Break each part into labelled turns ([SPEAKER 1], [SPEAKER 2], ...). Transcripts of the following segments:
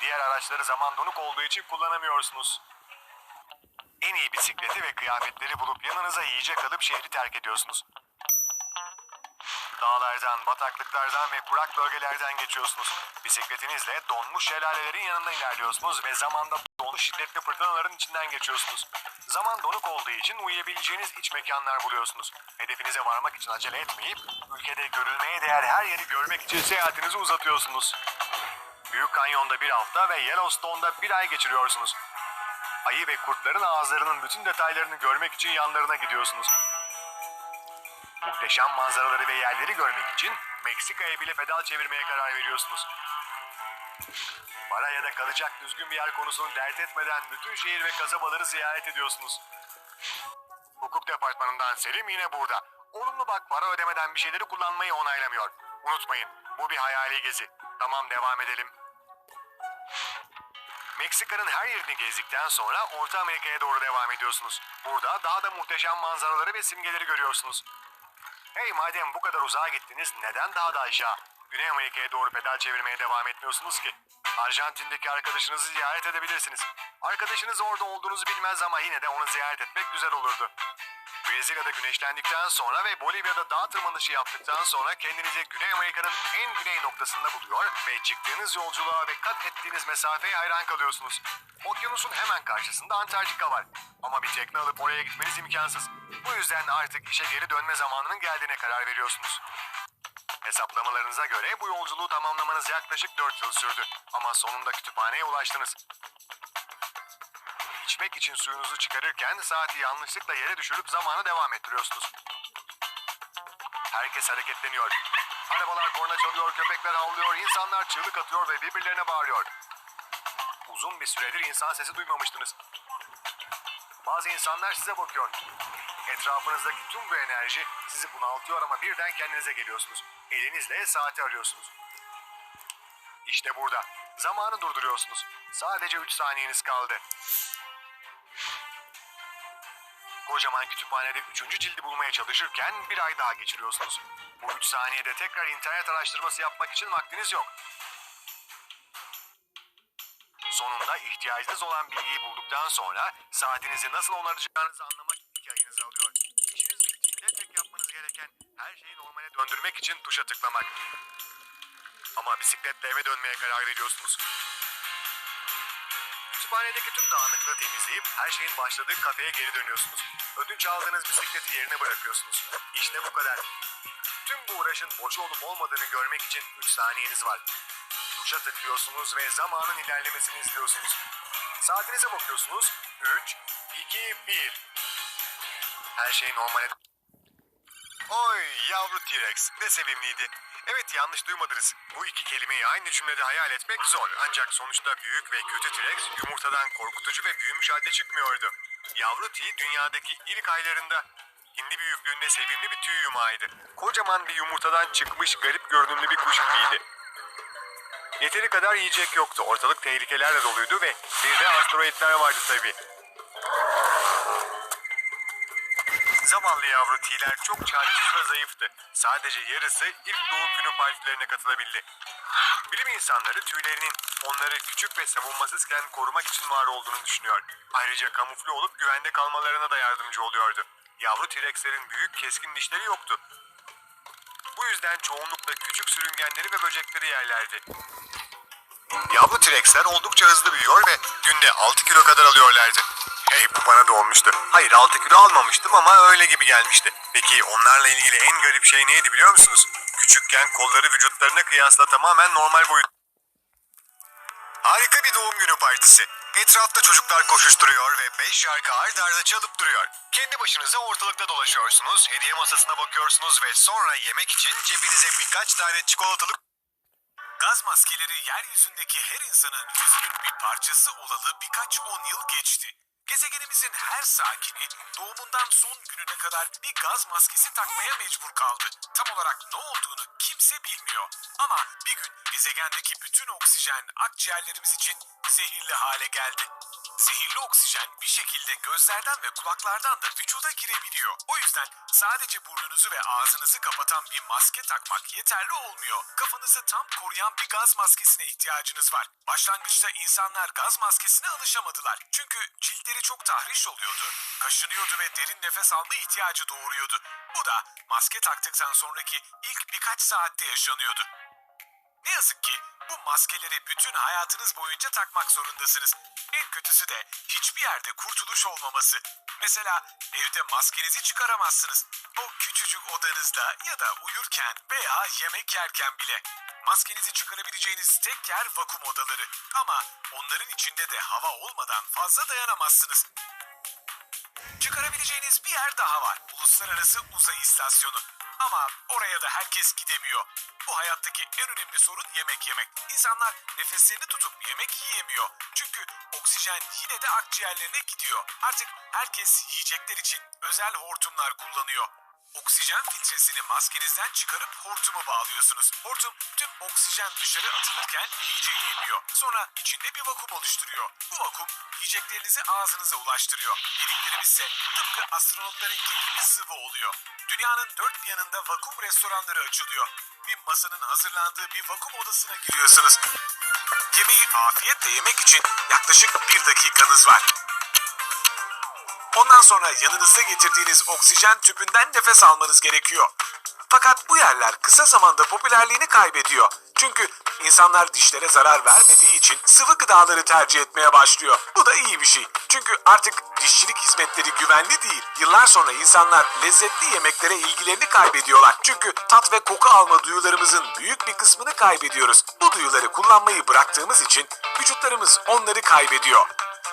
[SPEAKER 1] Diğer araçları zaman donuk olduğu için kullanamıyorsunuz. En iyi bisikleti ve kıyafetleri bulup yanınıza yiyecek alıp şehri terk ediyorsunuz. Dağlardan, bataklıklardan ve kurak bölgelerden geçiyorsunuz. Bisikletinizle donmuş şelalelerin yanında ilerliyorsunuz ve zamanda donmuş şiddetli fırtınaların içinden geçiyorsunuz. Zaman donuk olduğu için uyuyabileceğiniz iç mekanlar buluyorsunuz. Hedefinize varmak için acele etmeyip ülkede görülmeye değer her yeri görmek için seyahatinizi uzatıyorsunuz. Büyük Kanyon'da bir hafta ve Yellowstone'da bir ay geçiriyorsunuz. Ayı ve kurtların ağızlarının bütün detaylarını görmek için yanlarına gidiyorsunuz. Muhteşem manzaraları ve yerleri görmek için Meksika'ya bile pedal çevirmeye karar veriyorsunuz. Para ya da kalacak düzgün bir yer konusunu dert etmeden bütün şehir ve kasabaları ziyaret ediyorsunuz. Hukuk departmanından Selim yine burada. Olumlu bak para ödemeden bir şeyleri kullanmayı onaylamıyor. Unutmayın bu bir hayali gezi. Tamam devam edelim. Meksika'nın her yerini gezdikten sonra Orta Amerika'ya doğru devam ediyorsunuz. Burada daha da muhteşem manzaraları ve simgeleri görüyorsunuz. Hey madem bu kadar uzağa gittiniz neden daha da aşağı? Güney Amerika'ya doğru pedal çevirmeye devam etmiyorsunuz ki? Arjantin'deki arkadaşınızı ziyaret edebilirsiniz. Arkadaşınız orada olduğunuzu bilmez ama yine de onu ziyaret etmek güzel olurdu. Brezilya'da güneşlendikten sonra ve Bolivya'da dağ tırmanışı yaptıktan sonra kendinizi Güney Amerika'nın en güney noktasında buluyor ve çıktığınız yolculuğa ve kat ettiğiniz mesafeye hayran kalıyorsunuz. Okyanusun hemen karşısında Antarktika var. Ama bir tekne alıp oraya gitmeniz imkansız. Bu yüzden artık işe geri dönme zamanının geldiğine karar veriyorsunuz. Hesaplamalarınıza göre bu yolculuğu tamamlamanız yaklaşık 4 yıl sürdü. Ama sonunda kütüphaneye ulaştınız. İçmek için suyunuzu çıkarırken saati yanlışlıkla yere düşürüp zamanı devam ettiriyorsunuz. Herkes hareketleniyor. Arabalar korna çalıyor, köpekler havlıyor, insanlar çığlık atıyor ve birbirlerine bağırıyor. Uzun bir süredir insan sesi duymamıştınız. Bazı insanlar size bakıyor. Etrafınızdaki tüm bu enerji sizi bunaltıyor ama birden kendinize geliyorsunuz. Elinizle saati arıyorsunuz. İşte burada. Zamanı durduruyorsunuz. Sadece 3 saniyeniz kaldı. Kocaman kütüphanede 3. cildi bulmaya çalışırken bir ay daha geçiriyorsunuz. Bu 3 saniyede tekrar internet araştırması yapmak için vaktiniz yok. Sonunda ihtiyacınız olan bilgiyi bulduktan sonra saatinizi nasıl onaracağınızı anlamak iki ayınızı alıyor. İşiniz bittiğinde tek yapmanız gereken her şeyi normale döndürmek için tuşa tıklamak. Ama bisikletle eve dönmeye karar veriyorsunuz. Kütüphanedeki tüm dağınıklığı temizleyip her şeyin başladığı kafeye geri dönüyorsunuz. Ödünç aldığınız bisikleti yerine bırakıyorsunuz. İşte bu kadar. Tüm bu uğraşın boş olup olmadığını görmek için 3 saniyeniz var. Tuşa tıklıyorsunuz ve zamanın ilerlemesini izliyorsunuz. Saatinize bakıyorsunuz. 3, 2, 1. Her şey normale... Oy yavru T-Rex ne sevimliydi. Evet yanlış duymadınız. Bu iki kelimeyi aynı cümlede hayal etmek zor. Ancak sonuçta büyük ve kötü T-Rex yumurtadan korkutucu ve büyümüş halde çıkmıyordu. Yavru T dünyadaki ilk aylarında hindi büyüklüğünde sevimli bir tüy yumağıydı. Kocaman bir yumurtadan çıkmış garip görünümlü bir kuş gibiydi. Yeteri kadar yiyecek yoktu. Ortalık tehlikelerle doluydu ve bir de asteroidler vardı tabii. Zavallı yavru tiler çok çaresiz ve zayıftı. Sadece yarısı ilk doğum günü partilerine katılabildi. Bilim insanları tüylerinin onları küçük ve savunmasızken korumak için var olduğunu düşünüyor. Ayrıca kamufle olup güvende kalmalarına da yardımcı oluyordu. Yavru T-Rex'lerin büyük keskin dişleri yoktu. Bu yüzden çoğunlukla küçük sürüngenleri ve böcekleri yerlerdi. Yavru T-Rex'ler oldukça hızlı büyüyor ve günde 6 kilo kadar alıyorlardı. Hey bu bana da olmuştu. Hayır 6 kilo almamıştım ama öyle gibi gelmişti. Peki onlarla ilgili en garip şey neydi biliyor musunuz? Küçükken kolları vücutlarına kıyasla tamamen normal boyut. Harika bir doğum günü partisi. Etrafta çocuklar koşuşturuyor ve 5 şarkı ard arda çalıp duruyor. Kendi başınıza ortalıkta dolaşıyorsunuz, hediye masasına bakıyorsunuz ve sonra yemek için cebinize birkaç tane çikolatalı
[SPEAKER 2] Gaz maskeleri yeryüzündeki her insanın yüzünün bir parçası olalı birkaç on yıl geçti. Gezegenimizin her sakini doğumundan son gününe kadar bir gaz maskesi takmaya mecbur kaldı. Tam olarak ne olduğunu kimse bilmiyor. Ama bir gün gezegendeki bütün oksijen akciğerlerimiz için zehirli hale geldi. Zehirli oksijen bir şekilde gözlerden ve kulaklardan da vücuda girebiliyor. O yüzden sadece burnunuzu ve ağzınızı kapatan bir maske takmak yeterli olmuyor. Kafanızı tam koruyan bir gaz maskesine ihtiyacınız var. Başlangıçta insanlar gaz maskesine alışamadılar. Çünkü ciltleri çok tahriş oluyordu, kaşınıyordu ve derin nefes alma ihtiyacı doğuruyordu. Bu da maske taktıktan sonraki ilk birkaç saatte yaşanıyordu. Ne yazık ki bu maskeleri bütün hayatınız boyunca takmak zorundasınız. En kötüsü de hiçbir yerde kurtuluş olmaması. Mesela evde maskenizi çıkaramazsınız. O küçücük odanızda ya da uyurken veya yemek yerken bile. Maskenizi çıkarabileceğiniz tek yer vakum odaları. Ama onların içinde de hava olmadan fazla dayanamazsınız. Çıkarabileceğiniz bir yer daha var. Uluslararası Uzay İstasyonu. Ama oraya da herkes gidemiyor. Bu hayattaki en önemli sorun yemek yemek. İnsanlar nefeslerini tutup yemek yiyemiyor. Çünkü oksijen yine de akciğerlerine gidiyor. Artık herkes yiyecekler için özel hortumlar kullanıyor. Oksijen filtresini maskenizden çıkarıp hortumu bağlıyorsunuz. Hortum tüm oksijen dışarı atılırken yiyeceği emiyor. Sonra içinde bir vakum oluşturuyor. Bu vakum yiyeceklerinizi ağzınıza ulaştırıyor. Yediklerimiz ise tıpkı astronotlarınki gibi sıvı oluyor. Dünyanın dört bir yanında vakum restoranları açılıyor. Bir masanın hazırlandığı bir vakum odasına giriyorsunuz. Yemeği afiyetle yemek için yaklaşık bir dakikanız var. Ondan sonra yanınızda getirdiğiniz oksijen tüpünden nefes almanız gerekiyor. Fakat bu yerler kısa zamanda popülerliğini kaybediyor. Çünkü insanlar dişlere zarar vermediği için sıvı gıdaları tercih etmeye başlıyor. Bu da iyi bir şey. Çünkü artık dişçilik hizmetleri güvenli değil. Yıllar sonra insanlar lezzetli yemeklere ilgilerini kaybediyorlar. Çünkü tat ve koku alma duyularımızın büyük bir kısmını kaybediyoruz. Bu duyuları kullanmayı bıraktığımız için vücutlarımız onları kaybediyor.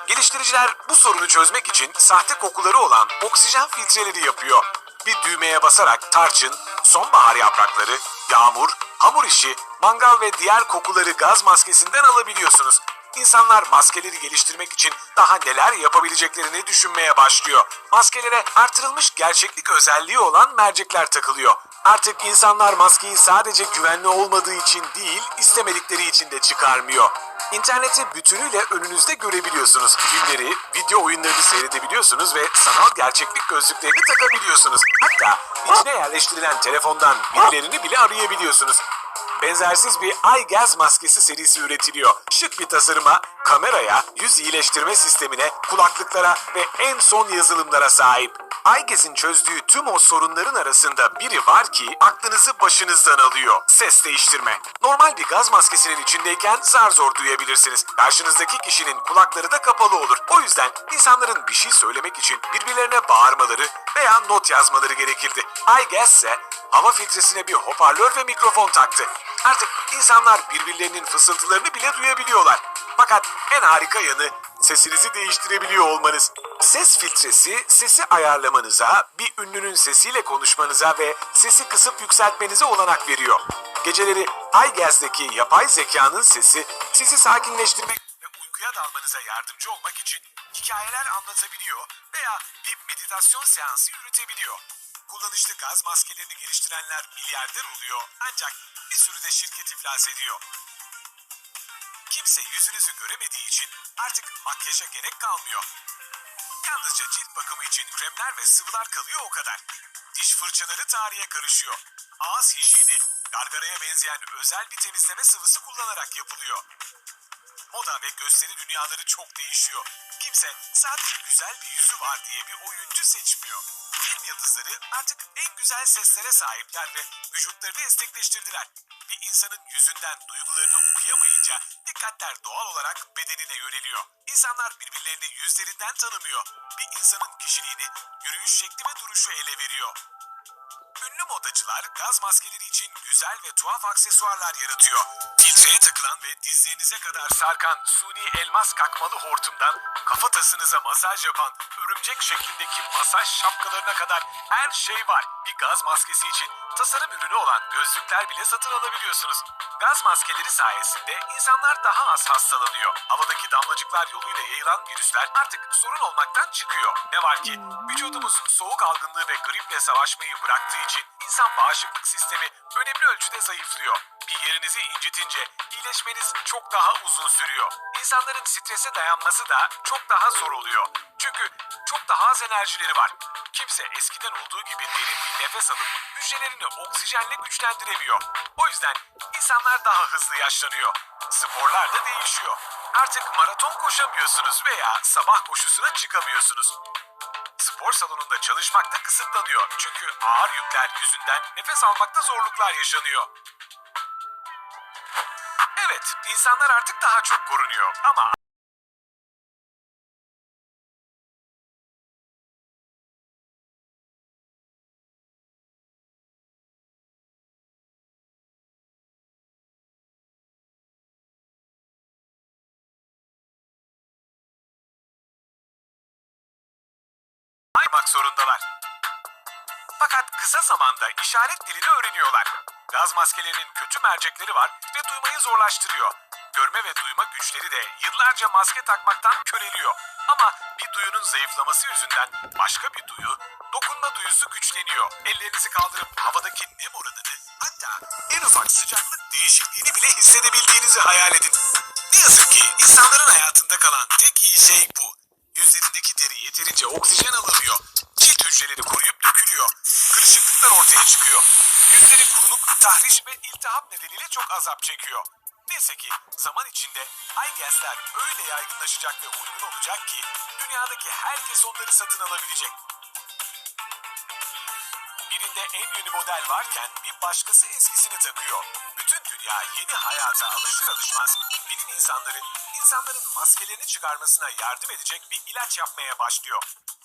[SPEAKER 2] Geliştiriciler bu sorunu çözmek için sahte kokuları olan oksijen filtreleri yapıyor. Bir düğmeye basarak tarçın, sonbahar yaprakları, yağmur, hamur işi, mangal ve diğer kokuları gaz maskesinden alabiliyorsunuz. İnsanlar maskeleri geliştirmek için daha neler yapabileceklerini düşünmeye başlıyor. Maskelere artırılmış gerçeklik özelliği olan mercekler takılıyor. Artık insanlar maskeyi sadece güvenli olmadığı için değil, istemedikleri için de çıkarmıyor. İnterneti bütünüyle önünüzde görebiliyorsunuz. Filmleri, video oyunlarını seyredebiliyorsunuz ve sanal gerçeklik gözlüklerini takabiliyorsunuz. Hatta içine yerleştirilen telefondan birilerini bile arayabiliyorsunuz. Benzersiz bir iGaz maskesi serisi üretiliyor. Şık bir tasarıma, kameraya, yüz iyileştirme sistemine, kulaklıklara ve en son yazılımlara sahip. iGaz'in çözdüğü tüm o sorunların arasında biri var ki aklınızı başınızdan alıyor. Ses değiştirme. Normal bir gaz maskesinin içindeyken zar zor duyabilirsiniz. Karşınızdaki kişinin kulakları da kapalı olur. O yüzden insanların bir şey söylemek için birbirlerine bağırmaları veya not yazmaları gerekirdi. iGaz ise hava filtresine bir hoparlör ve mikrofon taktı. Artık insanlar birbirlerinin fısıltılarını bile duyabiliyorlar. Fakat en harika yanı sesinizi değiştirebiliyor olmanız. Ses filtresi sesi ayarlamanıza, bir ünlünün sesiyle konuşmanıza ve sesi kısıp yükseltmenize olanak veriyor. Geceleri iGaz'daki yapay zekanın sesi sizi sakinleştirmek ve uykuya dalmanıza yardımcı olmak için hikayeler anlatabiliyor veya bir meditasyon seansı yürütebiliyor. Kullanışlı gaz maskelerini geliştirenler milyarder oluyor ancak bir sürü de şirket iflas ediyor. Kimse yüzünüzü göremediği için artık makyaja gerek kalmıyor. Yalnızca cilt bakımı için kremler ve sıvılar kalıyor o kadar. Diş fırçaları tarihe karışıyor. Ağız hijyeni gargaraya benzeyen özel bir temizleme sıvısı kullanarak yapılıyor. Moda ve gösteri dünyaları çok değişiyor. Kimse sadece güzel bir yüzü var diye bir oyuncu seçmiyor. Film yıldızları artık en güzel seslere sahipler ve vücutlarını esnekleştirdiler. Bir insanın yüzünden duygularını okuyamayınca dikkatler doğal olarak bedenine yöneliyor. İnsanlar birbirlerini yüzlerinden tanımıyor. Bir insanın kişiliğini yürüyüş şekli ve duruşu ele veriyor. Modacılar gaz maskeleri için güzel ve tuhaf aksesuarlar yaratıyor. Filtreye takılan ve dizlerinize kadar sarkan suni elmas kakmalı hortumdan kafatasınıza masaj yapan örümcek şeklindeki masaj şapkalarına kadar her şey var. Bir gaz maskesi için tasarım ürünü olan gözlükler bile satın alabiliyorsunuz. Gaz maskeleri sayesinde insanlar daha az hastalanıyor. Havadaki damlacıklar yoluyla yayılan virüsler artık sorun olmaktan çıkıyor. Ne var ki vücudumuz soğuk algınlığı ve griple savaşmayı bıraktığı için insan bağışıklık sistemi önemli ölçüde zayıflıyor. bir yerinizi incitince iyileşmeniz çok daha uzun sürüyor. İnsanların strese dayanması da çok daha zor oluyor. Çünkü çok daha az enerjileri var. Kimse eskiden olduğu gibi derin bir nefes alıp hücrelerini oksijenle güçlendiremiyor. O yüzden insanlar daha hızlı yaşlanıyor. Sporlar da değişiyor. Artık maraton koşamıyorsunuz veya sabah koşusuna çıkamıyorsunuz. Spor salonunda çalışmak da kısıtlanıyor. Çünkü ağır yükler yüzünden nefes almakta zorluklar yaşanıyor. Evet, insanlar artık daha çok korunuyor ama Fakat kısa zamanda işaret dilini öğreniyorlar. Gaz maskelerinin kötü mercekleri var ve duymayı zorlaştırıyor. Görme ve duyma güçleri de yıllarca maske takmaktan köreliyor. Ama bir duyunun zayıflaması yüzünden başka bir duyu, dokunma duyusu güçleniyor. Ellerinizi kaldırıp havadaki nem oranını hatta en ufak sıcaklık değişikliğini bile hissedebildiğinizi hayal edin. Ne yazık ki insanların hayatında kalan tek iyi şey bu. Yüzlerindeki deri yeterince oksijen alamıyor. Cilt hücreleri koruyup Kırışıklıklar ortaya çıkıyor. Yüzleri kuruluk, tahriş ve iltihap nedeniyle çok azap çekiyor. Neyse ki zaman içinde iGas'ler öyle yaygınlaşacak ve uygun olacak ki dünyadaki herkes onları satın alabilecek. Birinde en yeni model varken bir başkası eskisini takıyor. Bütün dünya yeni hayata alışır alışmaz bilim insanları insanların maskelerini çıkarmasına yardım edecek bir ilaç yapmaya başlıyor.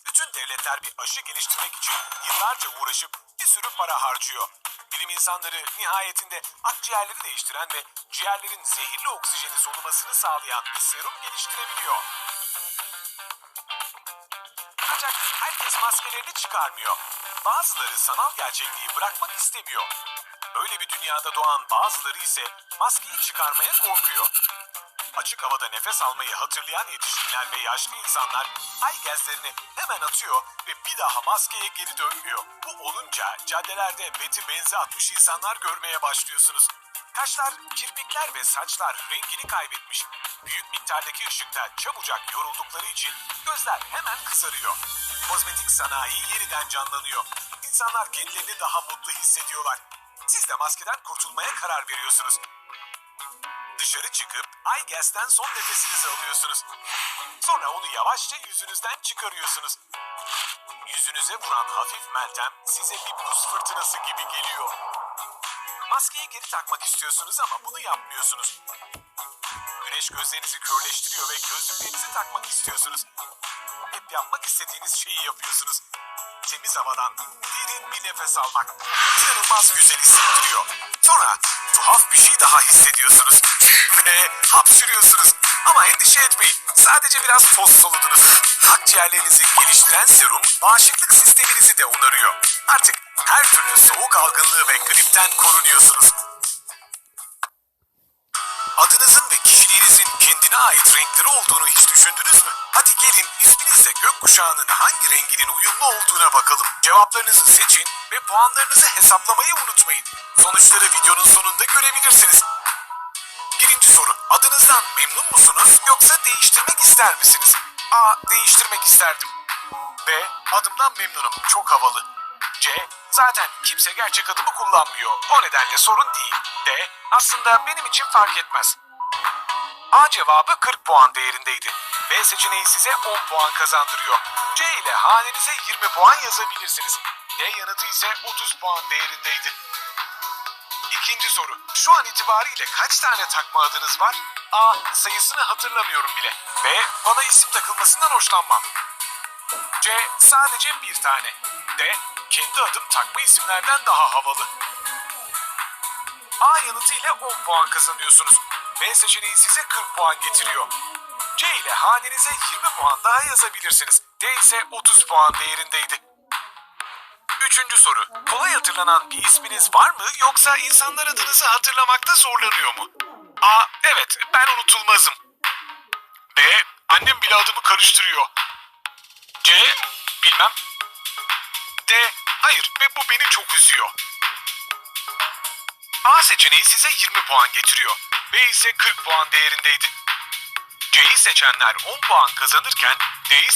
[SPEAKER 2] Bütün devletler bir aşı geliştirmek için yıllarca uğraşıp bir sürü para harcıyor. Bilim insanları nihayetinde akciğerleri değiştiren ve ciğerlerin zehirli oksijeni solumasını sağlayan bir serum geliştirebiliyor. Ancak herkes maskelerini çıkarmıyor. Bazıları sanal gerçekliği bırakmak istemiyor. Böyle bir dünyada doğan bazıları ise maskeyi çıkarmaya korkuyor. Açık havada nefes almayı hatırlayan yetişkinler ve yaşlı insanlar ay gazlerini hemen atıyor ve bir daha maskeye geri dönmüyor. Bu olunca caddelerde beti benzi atmış insanlar görmeye başlıyorsunuz. Kaşlar, kirpikler ve saçlar rengini kaybetmiş. Büyük miktardaki ışıkta çabucak yoruldukları için gözler hemen kızarıyor. Kozmetik sanayi yeniden canlanıyor. İnsanlar kendilerini daha mutlu hissediyorlar. Siz de maskeden kurtulmaya karar veriyorsunuz. Dışarı çıkıp iGas'ten son nefesinizi alıyorsunuz. Sonra onu yavaşça yüzünüzden çıkarıyorsunuz. Yüzünüze vuran hafif meltem size bir buz fırtınası gibi geliyor. Maskeyi geri takmak istiyorsunuz ama bunu yapmıyorsunuz. Güneş gözlerinizi körleştiriyor ve gözlüklerinizi takmak istiyorsunuz. Hep yapmak istediğiniz şeyi yapıyorsunuz. Temiz havadan derin bir nefes almak inanılmaz güzel hissettiriyor. Sonra tuhaf bir şey daha hissediyorsunuz hapşırıyorsunuz. Ama endişe etmeyin. Sadece biraz toz soludunuz. Akciğerlerinizi geliştiren serum bağışıklık sisteminizi de onarıyor. Artık her türlü soğuk algınlığı ve gripten korunuyorsunuz. Adınızın ve kişiliğinizin kendine ait renkleri olduğunu hiç düşündünüz mü? Hadi gelin isminizle gökkuşağının hangi renginin uyumlu olduğuna bakalım. Cevaplarınızı seçin ve puanlarınızı hesaplamayı unutmayın. Sonuçları videonun sonunda görebilirsiniz. Soru. Adınızdan memnun musunuz yoksa değiştirmek ister misiniz? A. Değiştirmek isterdim. B. Adımdan memnunum. Çok havalı. C. Zaten kimse gerçek adımı kullanmıyor. O nedenle sorun değil. D. Aslında benim için fark etmez. A cevabı 40 puan değerindeydi. B seçeneği size 10 puan kazandırıyor. C ile hanenize 20 puan yazabilirsiniz. D yanıtı ise 30 puan değerindeydi. İkinci soru. Şu an itibariyle kaç tane takma adınız var? A. Sayısını hatırlamıyorum bile. B. Bana isim takılmasından hoşlanmam. C. Sadece bir tane. D. Kendi adım takma isimlerden daha havalı. A yanıtı ile 10 puan kazanıyorsunuz. B seçeneği size 40 puan getiriyor. C ile hanenize 20 puan daha yazabilirsiniz. D ise 30 puan değerindeydi. Üçüncü soru. Kolay hatırlanan bir isminiz var mı yoksa insanlar adınızı hatırlamakta zorlanıyor mu? A. Evet ben unutulmazım. B. Annem bile adımı karıştırıyor. C. Bilmem. D. Hayır ve bu beni çok üzüyor. A seçeneği size 20 puan getiriyor. B ise 40 puan değerindeydi. C'yi seçenler 10 puan kazanırken D'yi